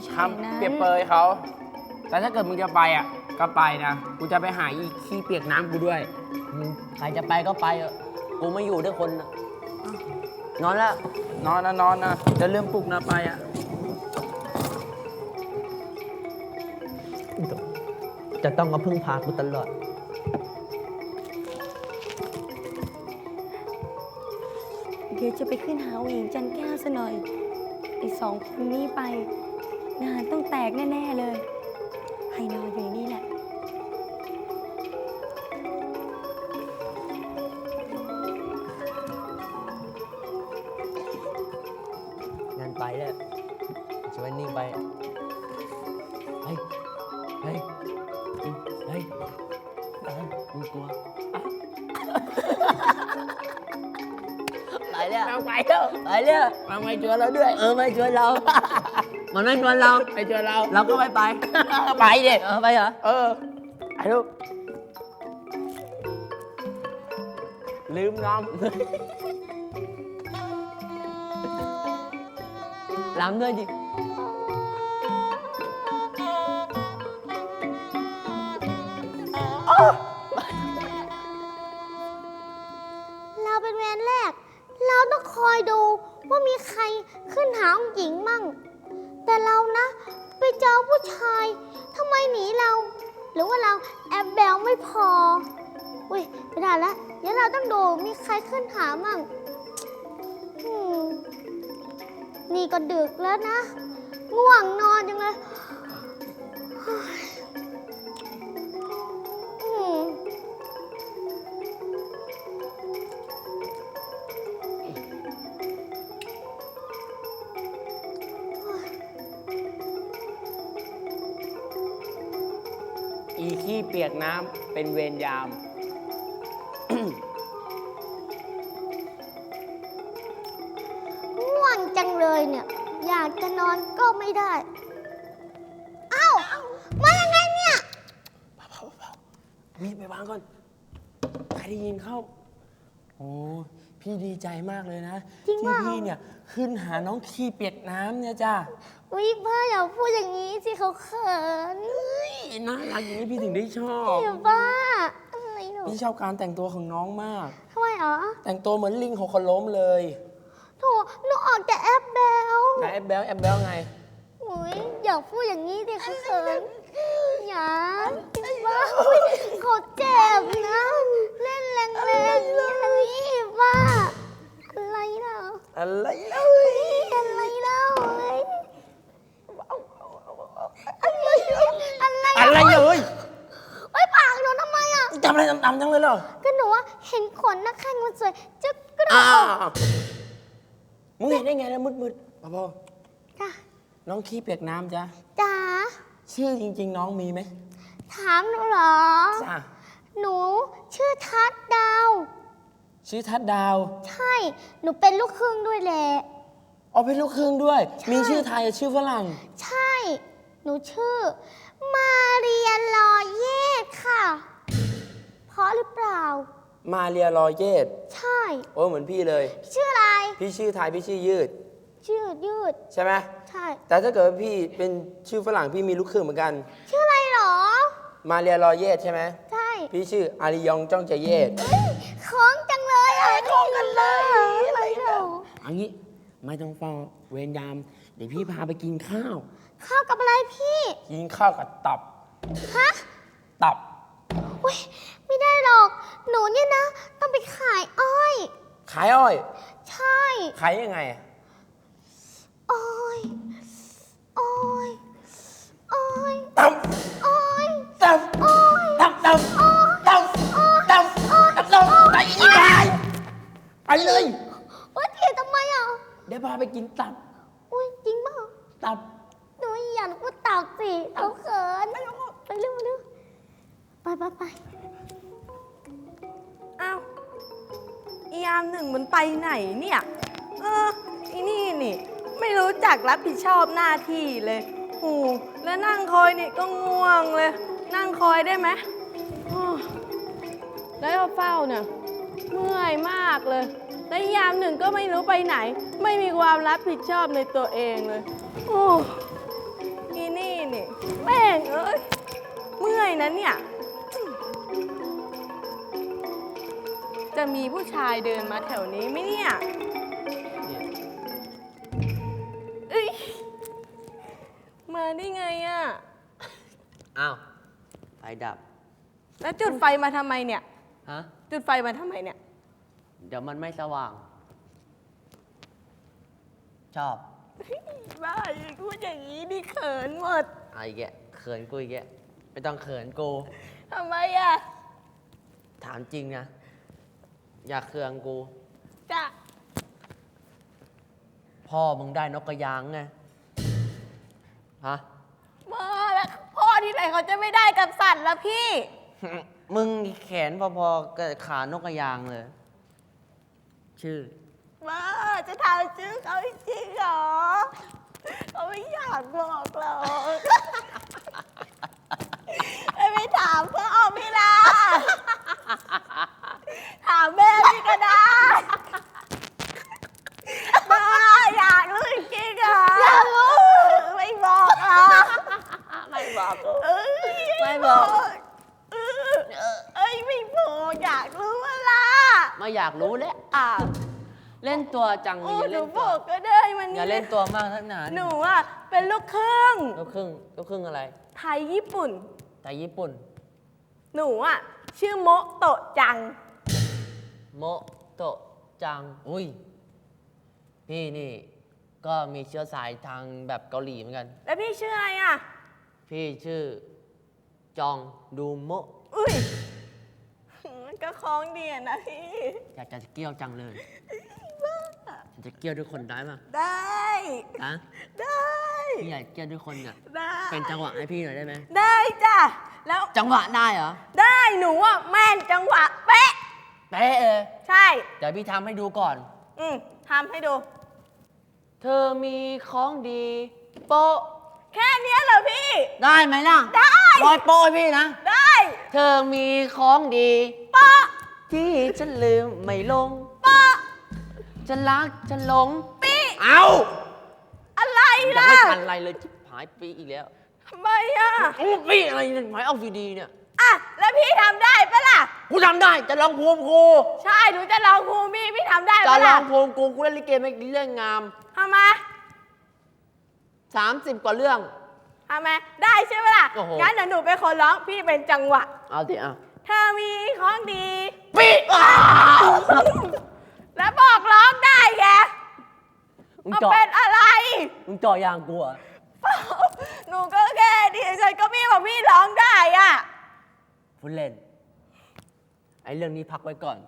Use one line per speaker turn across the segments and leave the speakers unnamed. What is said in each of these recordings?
ไม่ใช่
ห้าม
นะ
เปรียบเปรยเขา แต่ถ้าเกิดมึงจะไปอะ ก็ไปนะ กูจะไปหาอีขี้เปียกน้ำกูด้วย
อืมใครจะไปก็ไปเถอะกูไม่อยู่ด้วยคนน่ะนอนแล้ว
นอนนะนอนนะจะเริ่มปลุกนะไปอะ
จะต้องมาพึ่งพากูตลอด
เดี๋ยวจะไปขึ้นหาหญิงจันแก้วซะหน่อยไอ้สองคนนี้ไปงาน ต้องแตกแน่ ๆ เลย ให้นอนอยู่นี่แหละ
งานไปแล้วชวนนี่ไป เฮ้ย เฮ้ยเฮ้ยเอ้ยมึงกลัวอะไปแล้ว
เอาไปแล้ว
ไปแล้ว
มาไม่ชวนเราด้วย
เออไม่ชวนเรา มันไม่ชวนเรา
ไปชวนเรา
เราก็ไม่ไป
ไปดิ
เออไปเหรอ
เออไอ้ลูกลืมน้อง
ล้ำด้วยดิ
ผู้ชายทำไมหนีเรา หรือว่าเราแอบแบลไม่พอ อุ้ยไม่ได้แล้วเดี๋ยวเราต้องดูมีใครขึ้นหามั่งนี่ก็ดึกแล้วนะ ง่วงนอนจังเลย
ปียกน้ำเป็นเวรยาม
ง่วงจังเลยเนี่ย อยากจะนอนก็ไม่ได้ เอ้า มายังไงเนี่ย
มีดไปวางก่อนใครได้ยินเข้า โอ้พี่ดีใจมากเลยนะ
จริง
ที่
เปล่า
พี่เนี่ยขึ้นหาน้องขี้เปียกน้ำเนี่ยจ้า
วิพ่ออย่าพูดอย่างนี้สิเขาเขิน
น่ารักอย่างนี้พี่ถึงได้ชอบ
อย่าบ้าอะไรหนู
พี่ชอบการแต่งตัวของน้องมาก
ทำไมอ๋อ
แต่งตัวเหมือนลิงของคนล้มเลย
โถหนูออกแต่แอปแบล
ไหนแอบแบลแอบแบลไง
อุ้ยอย่าพูดอย่างนี้สิเขาเขินอย่าบ้าอุ๊ยเขาเจ็บนะ เล่นแรงๆอย่างนี้บ้าอะไรเนาะ
อะไรเล่า
อะไรเล่าเฮ้ยอะไร อะไร
อะไรเลย
เฮ้ยปากหนูทำไมอะ
จำอะไรตำๆจังเลยเหรอ
ก็หนูว่าเห็นขนนักแข่งมันสวยจะกระโดด
อ้า
ออก
วมึงเห็นได้ไงนะมืดๆพ่อพ่อ
จ้ะ
น้องขี้เปียกน้ำจ้ะ
จ๋า
ชื่อจริง ๆ น้องมีไหม
ถามหนูเหรอ
จ้า
หนูชื่อทัดดาว
ชื่อทัดดาว
ใช่ หนูเป็นลูกครึ่งด้วยแหละ
อ๋อเป็นลูกครึ่งด้วย มีชื่อไทยกับชื่อฝรั่ง
ใช่ หนูชื่อ มาเรียลอเยตค่ะ เพราะหรือเปล่า
มาเรียรอยเยต
ใช่
โอ้เหมือนพี่เลย
ชื่ออะไร
พี่ชื่อไทยพี่ชื่อยืด
ชื่อยืด
ใช่ไหม
ใช่
แต่ถ้าเกิดว่าพี่เป็นชื่อฝรั่งพี่มีลูกครึ่งเหมือนกัน
ชื่ออะไรหรอ
มาเรียรอยเยตใช่ไหม
ใช่
พี่ชื่ออาริยองจ้องใจเยต
เอ้ยคล้องจังเลยอะคล้องกันเลยอะไรเหรอ
เอันนี้ไม่ต้องเฝ้าเวรยาม เดี๋ยวพี่พาไปกินข้าว
ข้าวกับอะไรพี่
กินข้าวกับตับ
ฮะ
ตับ
อุ้ยไม่ได้หรอก หนูเนี่ยนะ ต้องไปขายอ้อย
ขายอ้อย
ใช่
ขายยังไงอะ
อ้อย อ้อย อ้อย
ตับ
อ้อย
ตับ
อ้อย
ตับ ตับ ตับ ตับ ตับตับไปอีกไปไปเลย
ว่าเถียงทำไมอะ
เดี๋ยวพาไปกินตับ
อุ้ยจริงเปล่า
ตับ
หนู อยากพูดตับสิเขาเขินไปเร็วไปเร็วไปไปไป
อ้าวอียามหนึ่งมันไปไหนเนี่ย เอออีนี่นี่ ไม่รู้จักรับผิดชอบหน้าที่เลยโหูแล้วนั่งคอยนี่ก็ง่วงเลย นั่งคอยได้ไหมอ้อแล้วเอาเฝ้าเนี่ยเมื่อยมากเลย แล้วอียามหนึ่งก็ไม่รู้ไปไหน ไม่มีความรับผิดชอบในตัวเองเลย โอ้ นะเนี่ย จะมีผู้ชายเดินมาแถวนี้ไหมเนี่ย
เนี่ย
เอ้ยมาได้ไงอะ
อ้าวไฟดับ
แล้วจุดไฟมาทำไมเนี่ย
ฮะ
จุดไฟมาทำไมเนี่ย
เดี๋ยวมันไม่สว่าง ชอบ
บ้าอย่าพูดอย่างนี้ดิเขินหมด
ไอ้แก เขินกูอีกแกไม่ต้องเขินกู
ทำไมอะ
ถามจริงนะ อย่าเคืองกู
จะ
พ่อมึงได้นกกระยางไง ฮะ
มาแล้วพ่อที่ไหนเขาจะไม่ได้กับสัตว์ละพี่
มึงแขนพอๆกับขานกกระยางเลย ชื่อ
มาจะถามชื่อเขาจริงเหรอเขาไม่อยากบอกหรอก ไม่ไปถามพ่อพี่ละถามแม่พี่ก็ได้มาอยากรู้จริงๆเหรออยากรู้ไม่บอกอะ
ไม่บอกกู
เอ้ย
ไม่บอก
เออเอ้ยไม่บอกอยากรู้ว่าล่ะ
ไม่อยากรู้แล้ว
อ้าว
เล่นตัวจัง
โอ้
อย่า
หนู
เล่น
บ
ตัว
อกก็ได้มัน
อย่าเล่นตัวมากทักหนา
หนูอะเป็นลูกครึ่ง
ลูกครึ่งลูกครึ่งอะไร
ไทยญี่ปุ่น
แต่ญี่ปุ่น
หนูอะ ชื่อโมะโตะจัง
โมโตะจัง อุ้ย พี่นี่ ก็มีเชื้อสายทางแบบเกาหลีเหมือนกัน
แล้วพี่ชื่ออะไรอะ
พี่ชื่อ จองดูโมะ
อุ้ยก็คล้องเดียนะพี่
อยากจะเกี่ยวจังเลยอยากจะเกี่ยวด้วยคนได้ไหม
ได้
อะ
ได้
พี่อยากเกี่ยวด้วยคนเนี่ย
ได้
เป็นจังหวะให้พี่หน่อยได้ไหม
ได้จ้ะ แล้ว
จังหวะได้เหรอ
ได้หนูอะแม่นจังหวะเป๊ะ
เป๊ะเออ
ใช่
เดี๋ยวพี่ทำให้ดูก่อน
อืมทำให้ดู
เธอมีของดีโปะ
แค่เนี้ยเหรอพี่
ได้ไหมล่ะ
ได้
รอยโปะให้พี่นะ
ได้
เธอมีของดี
ปะ
ที่ฉันลืมไม่ลง
ปะ
จะรักจะหลง
ปี
เอา
อะไร
ยัง
ล่ะ
ไม่ทันอะไรเลยจิบหายปีอีกแล้ว
ทำไมอะ
โอ้ปีอะไรเนี่ยหมายเอาดีๆเนี่ย
อะแล้วพี่ทำได้ปะล่ะ
กูทำได้จะลองภูมิกู
ใช่หนูจะลองภูมิพี่ทำได้
จะ
ปะ
ลอ
ล่ะ
งภูมิกูกูเล่นลิเกไม่เรื่องงาม
ทำไม
30 กว่าเรื่อง
ทำไมได้ใช่ไหมล่ะ
โอ้โห
งั้นเดี๋ยวหนูเป็นคนร้องพี่เป็นจังหวะ
เอาดิเอา
เธอมีของดี
ปีอ้าว
แล้วบอกร้องได้แก
มึง
เอา
เจาะ
เป็นอะไร
มึงเจาะยางกูเหรอะ
เปล่าหนูก็แค่ดีใจก็พี่บอกพี่ร้องได้อะ
พูดเล่น ไอ้เรื่องนี้พักไว้ก่อน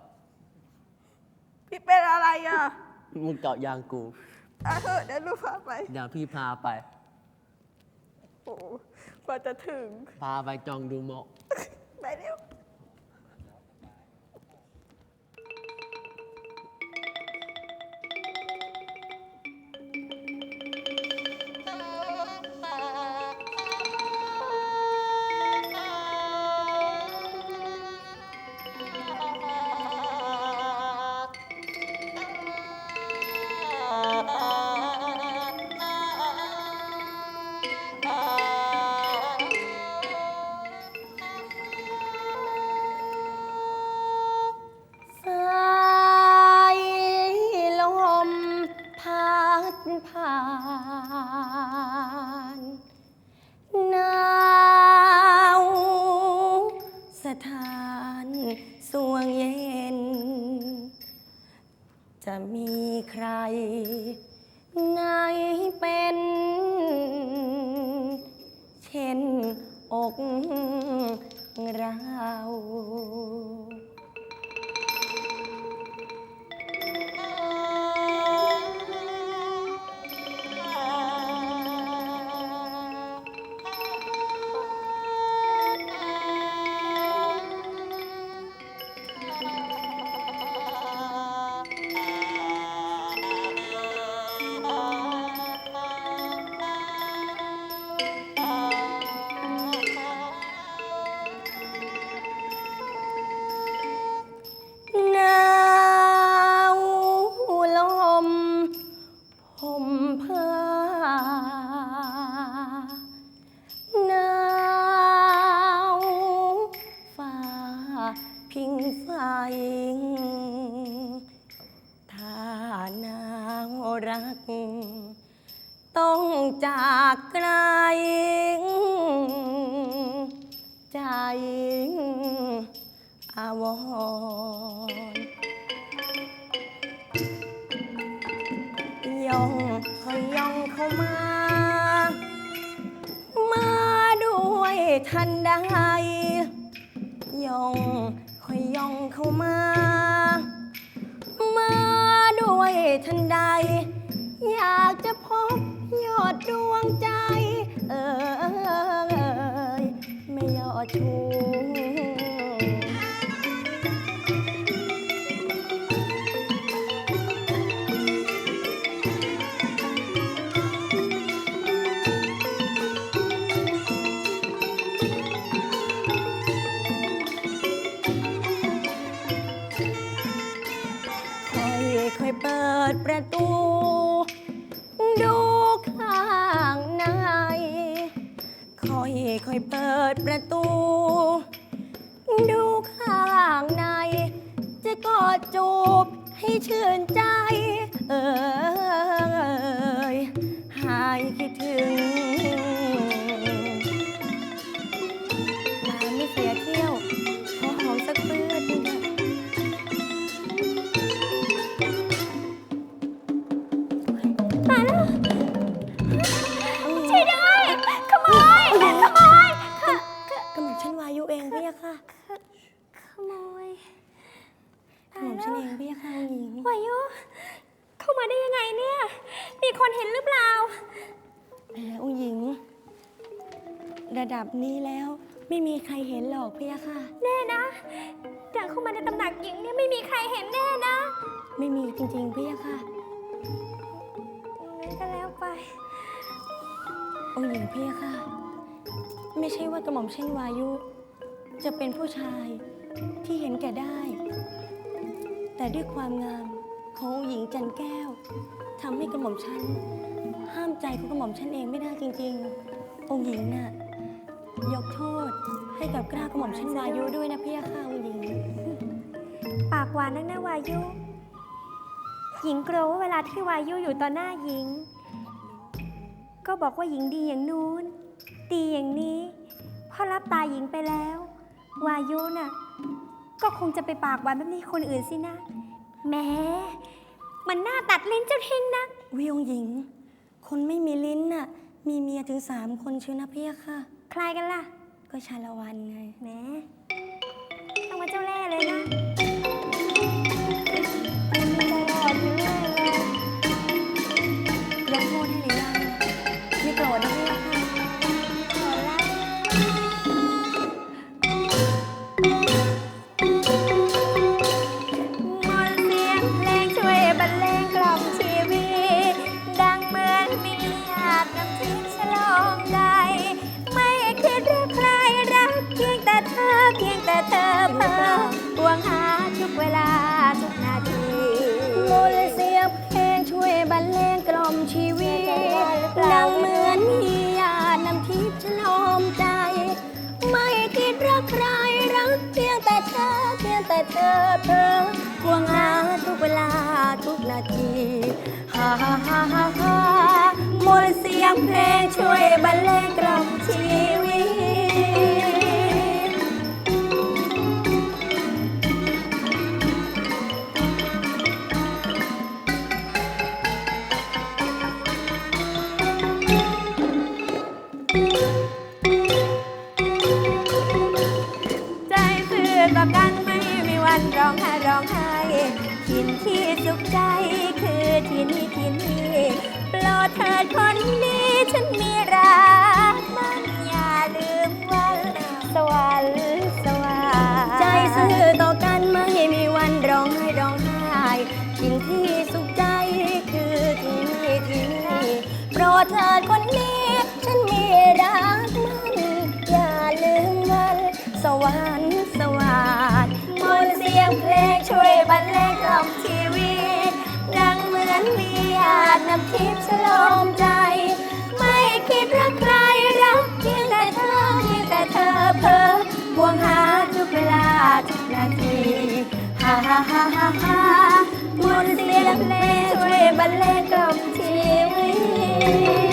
พี่เป็นอะไรอะ
มึงเจาะยางกู
อะเถอะเดี๋ยวหนูพาไป
เดี๋ยวพี่พาไป
โอ้กว่าจะถึง
พาไปจองดูโมะ
ไปเร็ว ไหนเป็นเช่นอกเรา
唔怕 ด ม่มีใครเห็นหรอกพี่ยะค่ะ
แน่นะเดินเข้ามาในตำหนักหญิงเนี่ยไม่มีใครเห็นแน่นะ
ไม่มีจริงๆพี่ยะค่ะ
งั้นก็แล้วไป
องค์หญิงพี่ยะค่ะ ไม่ใช่ว่ากระหม่อมเช่นวายุ จะเป็นผู้ชายที่เห็นแก่ได้ แต่ด้วยความงามขององค์หญิงจันแก้วทำให้กระหม่อมฉันห้ามใจของกระหม่อมฉันเองไม่ได้จริง ๆ องค์หญิงน่ะยกโทษ ให้กับกล้ากระหม่อมฉันวายุด้วยนะพี่ยะค่ะองค์หญิง
ปากหวานนักนะวายุ หญิงกลัวว่าเวลาที่วายุอยู่ต่อหน้าหญิง ก็บอกว่าหญิงดีอย่างนู้น ดีอย่างนี้พอรับตาหญิงไปแล้ว วายุน่ะ ก็คงจะไปปากหวานแบบนี้คนอื่นสินะแหม้มันน่าตัดลิ้นเจ้าทิ้งนัก
วิองค์หญิง คนไม่มีลิ้นน่ะ มีเมียถึงสามคนเชียวนะพี่ยะค่ะ
ใครกันล่ะ
ก็ชาละวันไง
แหมต้องมาเจ้าแร่เลยนะ เพี
ย
งแต่เธอเพ้อหวงหาทุกเวลาทุกนาที
ฮ่าฮ่าฮ่าฮ่าฮ่ามนต์เสียงเพลงช่วยบรรเลงกล่อมชีวิต
ที่สุขใจคือที่นี่ที่นี่โปรดเถิดคนดีฉันมีรักมันอย่าลืมวันสวรรค์สวรรค์
ใจซื่อต่อกันไม่มีวันร้องไห้ร้องไห้สิ่งที่สุขใจคือที่นี่ที่นี่โปรดเถิดคนนี้ฉันมีรักมันอย่าลืมวันสวรรค์สวัสดิ์มนต์เสียงเพลงช่วยบรรเลงาดน้ำทิพย์สลมใจ ไม่คิดรักใครรักเพียงแต่เธอเพียงแต่เธอเพ้อหวงหาทุกเวลาทุกนาทีฮ่าฮ่าฮ่าฮ่าฮ่ามนต์เสียงเพลงช่วยบรรเลงกล่อมชีวิต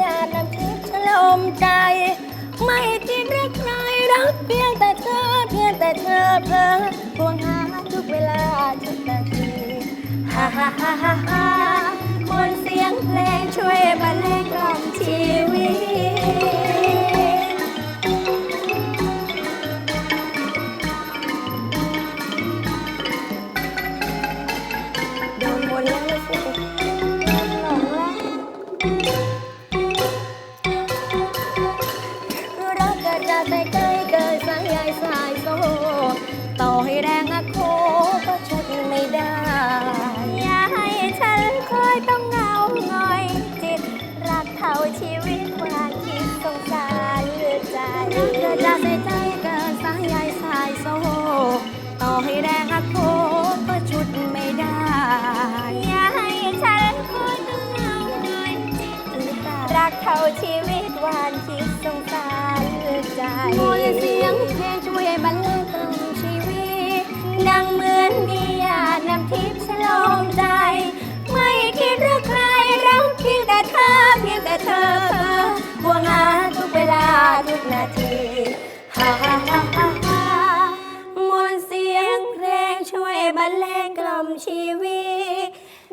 ญาตินั้นคิดฉลมใจ ไม่คิดรักใครรักเพียงแต่เธอ เพียงแต่เธอเธอพวงหาทุกเวลาทุกนาทีฮ่าฮ่าฮ่าฮ่าฮ่าคนเสียงเพลงช่วยบรรเลงกล่อมชีวิต อใจรักเกิดจากใจใจเกิดสายใยสายโซต่อให้แรงอะโคก็ชุดไม่ได้ อย่าให้ฉันคอยต้องเงาหงอยจิตรักเท่าชีวิตวานคิดสงสารหลือใจมนต์เสียงเพลงช่วยบรรเลงกล่มชีวิต ดังเหมือนมียาน้ำทิพย์ฉลองใจ กเพียงแต่เธอเพียงแต่เธอห่วงหาทุกเวลาทุกนาทีฮ่าฮ่าฮ่าฮ่าฮ่ามนต์เสียงเพลงช่วยบรรเลงกล่อมชีวิต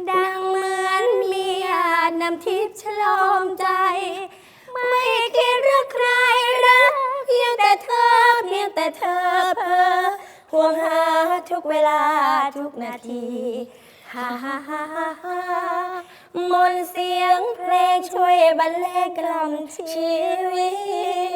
ดังเหมือนมีหยาดน้ำทิพย์ฉลองใจ ไม่คิดรักใครรักเพียงแต่เธอเพียงแต่เธอเพ้อห่วงหาทุกเวลาทุกนาทีฮ่าฮ่าฮ่าฮ่า มนต์เสียงเพลงช่วยบรรเลงกล่อมชีวิต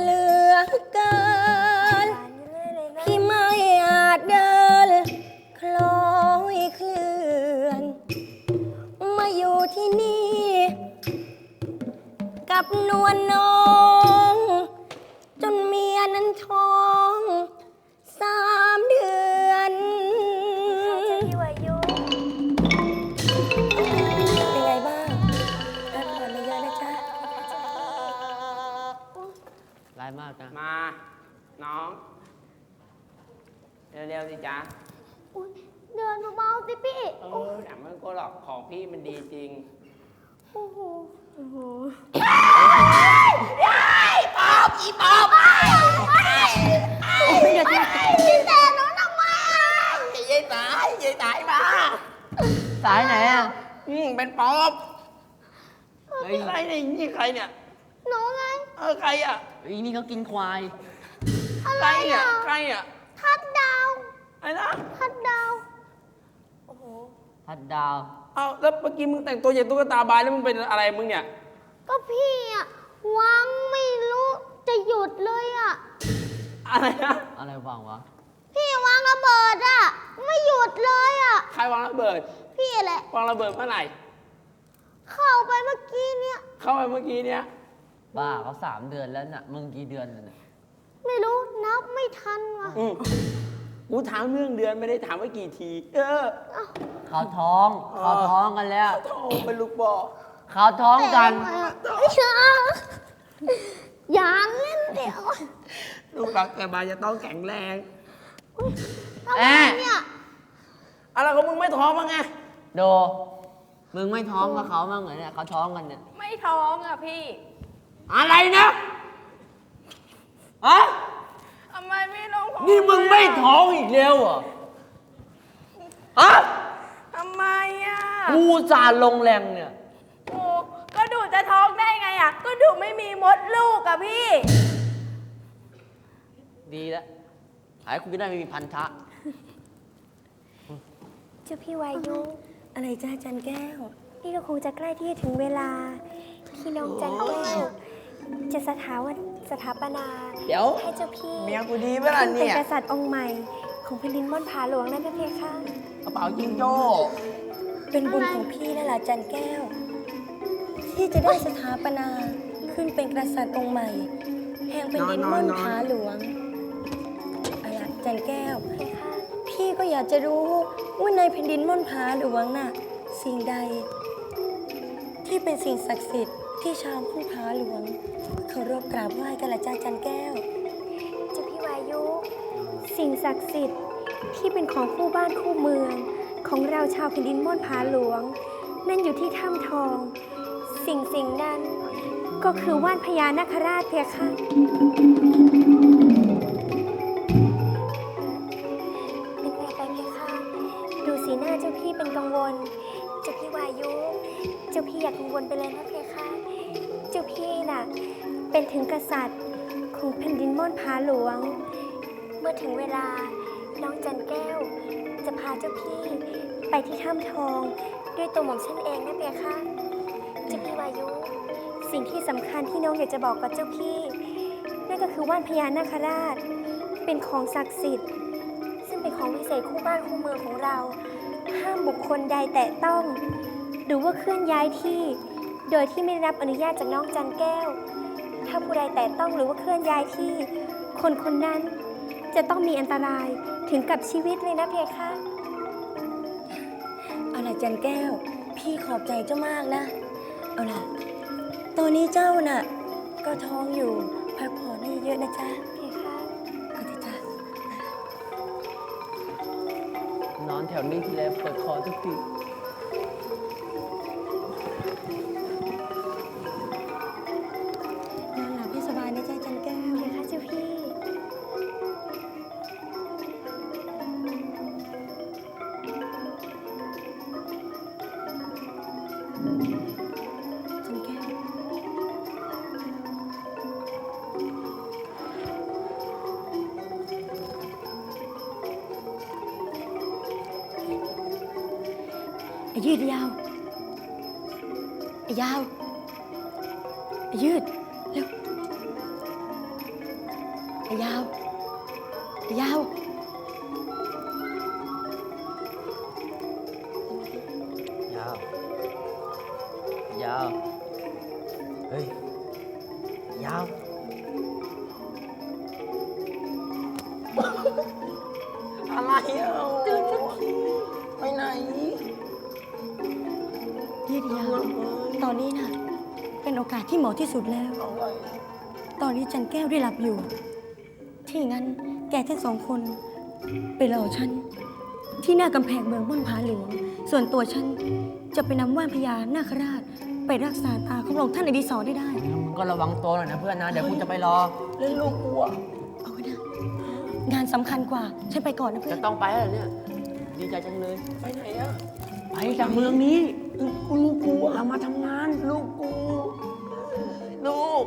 เหลือเกิน พี่ไม่อาจเดิน คล้อยเคลื่อน มาอยู่ที่นี่ กับนวลน้อง จนเมียนั้นท้อง มากนะ
มา น้
อง เร็วๆสิจ๊ะ
อุ๊ยเดินเบาๆสิพี่
เออหนังมันก็หรอกของพี่มันดีจริง
โอ้โห โอ้โหพี่แต่หนูทำไมอะ
ยายตายยายตายมา
สายไหนอะ
อืมเป็นปอบ
เฮ้ย
ใครเนี่ยนี่ใครเนี่ย
หนูไง
เออใครอะ
อีนี่เขากินควาย
อะไร
ใครอะ
อะ
ใครอะ
ทัดดาว
ไอ้นะ
ทัดดาว
พัดดาว
เอาแล้วเมื่อกี้มึงแต่งตัวอย่างตุ๊กตาบายแล้วมึงเป็นอะไรมึงเนี่ย
ก็พี่อะวางไม่รู้จะหยุดเลยอะ
อะไรนะ
อะไรวางวะ
พี่วางระเบิดอะไม่หยุดเลยอะ
ใครวางระเบิด
พี่แหละ
วางระเบิดเมื่อไหร่
เข้าไปเมื่อกี้เนี่ย
เข้าไปเมื่อกี้เนี่ย
บ้าเขาสามเดือนแล้วน่ะ มึงกี่เดือนแล้วน่ะ
ไม่รู้นับไม่ทันว่ะ
อืมกูถามเรื่องเดือนไม่ได้ถามว่ากี่ที เออ
เขาท้องเขาท้องกันแล้ว
โธ่เป็นลูกบ่อ
เขาท้องกัน
อย่าเล่นเดี๋ยว
ลูกหลักแต่บายจะต้องแข็งแรง
ทำไมเนี่ย
อะไรของมึงไม่ท้องมั้งไง
โด มึงไม่ท้องกับเขาบ้างเหรอเนี่ยเขาท้องกันเนี่ย
ไม่ท้องอะพี่
อะไรนะอะ
ทำไมไม่ลงท้อง
นี่มึงไม่ท้องอีกแล้วเหรอฮะ
ทำไมอะ
กูจาลงแรงเนี่ย
โอ้ก็ดูจะท้องได้ไงอะ ก็ดูไม่มีมดลูกอะพี่
ดีแล้วหายคุณจะได้ไม่มีพันธะ
เจ้าพี่วายุ
อะไรจ้าจันแก้ว
นี่ก็คงจะใกล้ที่จะถึงเวลาที่น้องจันแก้ว จะสถาวันสถาปนา
เดี๋ยว
ให้เจ้าพี่
เมียกูดีเมื่อไหร่
ขึ้นเป็น
เนี่ย
กษัตริย์องค์ใหม่ของแผ่นดินม่อนผาหลวงนั่นนะเพคะ
กระเป๋าจิงโจ้
เป็นบุญของพี่นั่นแหละจันแก้ว ที่จะได้สถาปนาขึ้นเป็นกษัตริย์องค์ใหม่ แห่งแผ่นดินม่อน ผาหลวงอะไร
จันแก้วพี่ก็อยากจะรู้ว่าในแผ่นดินม่อนผาหลวงน่ะสิ่งใด ที่เป็นสิ่งศักดิ์สิทธิ์ ที่ชาวผู้ผาหลวงเคารพกราบไหว้กันละจ้าจันแก้ว
เจ้าพี่วายุ สิ่งศักดิ์สิทธิ์ที่เป็นของคู่บ้านคู่เมือง ของเราชาวแผ่นดินม่อนผาหลวง นั่นอยู่ที่ถ้ำทอง สิ่งสิ่งนั้น ก็คือว่านพญานาคราชเพียค่ะเป็นไงไปเพคะดูสีหน้าเจ้าพี่เป็นกังวล เจ้าพี่วายุ เจ้าพี่อย่ากังวลไปเลยนะเพีย เป็นถึงกษัตริย์ของแผ่นดินม่อนผาหลวง เมื่อถึงเวลาน้องจันแก้ว จะพาเจ้าพี่ไปที่ถ้ำทอง ด้วยตัวหม่อมฉันเองนะเพคะเจ้าพี่วายุ สิ่งที่สำคัญที่น้องอยากจะบอกกับเจ้าพี่ นั่นก็คือว่านพญานาคราช เป็นของศักดิ์สิทธิ์ ซึ่งเป็นของวิเศษคู่บ้านคู่เมืองของเรา ห้ามบุคคลใดแตะต้อง หรือว่าเคลื่อนย้ายที่ โดยที่ไม่ได้รับอนุญาตจากน้องจันแก้ว ถ้าผู้ใดแตะต้องหรือว่าเคลื่อนย้ายที่ คนคนนั้นจะต้องมีอันตรายถึงกับชีวิตเลยนะเพคะ
เอาล่ะจันแก้ว พี่ขอบใจเจ้ามากนะ เอาล่ะ ตอนนี้เจ้าน่ะ ก็ท้องอยู่พักผ่อนให้เยอะนะจ๊ะ
เพคะ
เอาเถอะจ้ะ
นอนแถวนี้ทีไรปวดคอทุกที
ยืดยาวไอ้ยาวไอ้ยืด ยืดยาวตอนนี้นะเป็นโอกาสที่เหมาะที่สุดแล้ว ตอนนี้จันแก้วได้หลับอยู่ ที่งั้นแกทั้งสองคน ไปรอฉัน ที่หน้ากำแพงเมืองม่อนผาหลวง ส่วนตัวฉันจะไปนำว่านพญานาคราช ไปรักษาตาของพระองค์ท่านอดีศรได้ได้
มึงก็ระวังตัวหน่อยนะเพื่อนนะ เดี๋ยวกูจะไปรอ
เล่นลูกกูอะ
เอาไว้นะงานสำคัญกว่า ฉันไปก่อนนะเพื่อ
จะ
น
ต้องไปแล้วเหรอเนี่ย ดีใจจังเลย
ไปไหนอะ
ไปจากเมืองนี้
กู ลูกกูอะ
เรามาทำงาน
ลูกกู ลูก